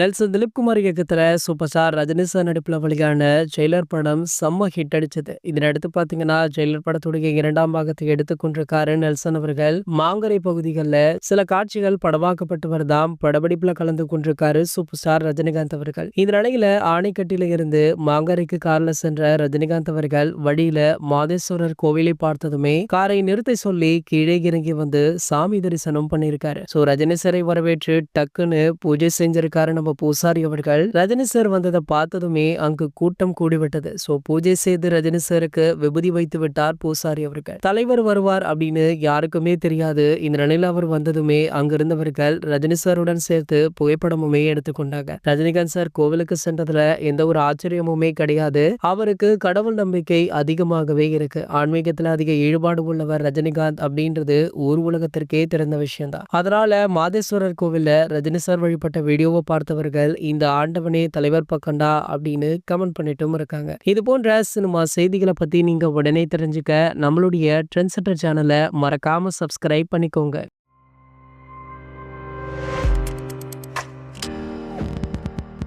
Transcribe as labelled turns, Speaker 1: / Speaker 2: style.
Speaker 1: Nelson Dilipkumar இயக்கத்தில் super star Rajini sir நடிப்பில் வெளியான ஜெயிலர் படம் செம்ம ஹிட் அடிச்சது. இதனை அடுத்து பாத்தீங்கன்னா ஜெயிலர் படத்துடைய இரண்டாம் பாகத்தை எடுத்துக்கொண்டிருக்காரு நெல்சன் அவர்கள். மாங்கரை பகுதிகளில் சில காட்சிகள் படமாக்கப்பட்டு வருதாம் படப்பிடிப்பில் கலந்து கொண்டிருக்காரு சூப்பர் ஸ்டார் ரஜினிகாந்த் அவர்கள். இந்த நிலையில ஆணைக்கட்டில இருந்து மாங்கரைக்கு கார்ல சென்ற ரஜினிகாந்த் அவர்கள் வழியில மாதேஸ்வரர் கோவிலை பார்த்ததுமே காரை நிறுத்த சொல்லி கீழே இறங்கி வந்து சாமி தரிசனம் பண்ணியிருக்காரு. ஸோ ரஜினி சாரை வரவேற்று டக்குன்னு பூஜை செஞ்சிருக்காரு நம்ம பூசாரி அவர்கள் ரஜினி சார் வந்ததை பார்த்ததுமே அங்கு கூட்டம் கூடிவிட்டது. சோ பூஜை செய்து ரஜினி சாருக்கு விபூதி வைத்து விட்டார் பூசாரி அவர்கள். தலைவர் வருவார் அப்படின்னு யாருக்குமே தெரியாது. இந்த நிலையில அவர் வந்ததுமே அங்கிருந்தவர்கள் ரஜினி சாருடன் சேர்த்து புகைப்படமுமே எடுத்துக்கொண்டாங்க ரஜினிகாந்த் சார் கோவிலுக்கு சென்றதுல எந்த ஒரு ஆச்சரியமுமே கிடையாது. அவருக்கு கடவுள் நம்பிக்கை அதிகமாகவே இருக்கு. ஆன்மீகத்துல அதிக ஈடுபாடு உள்ளவர் ரஜினிகாந்த் அப்படின்றது ஊர் உலகத்திற்கே தெரிந்த விஷயம்தான். அதனால மாதேஸ்வரர் கோவில்ல ரஜினி சார் வழிபட்ட வீடியோவை பார்த்தவர்கள் இந்த ஆண்டவனே தலைவர் பக்கண்டா அப்படின்னு கமெண்ட் பண்ணிட்டும் இருக்காங்க. இது போன்ற சினிமா செய்திகளை பத்தி நீங்க உடனே தெரிஞ்சுக்க நம்மளுடைய ட்ரெண்ட்செட்டர் சேனலை மறக்காம சப்ஸ்கிரைப் பண்ணிக்கோங்க.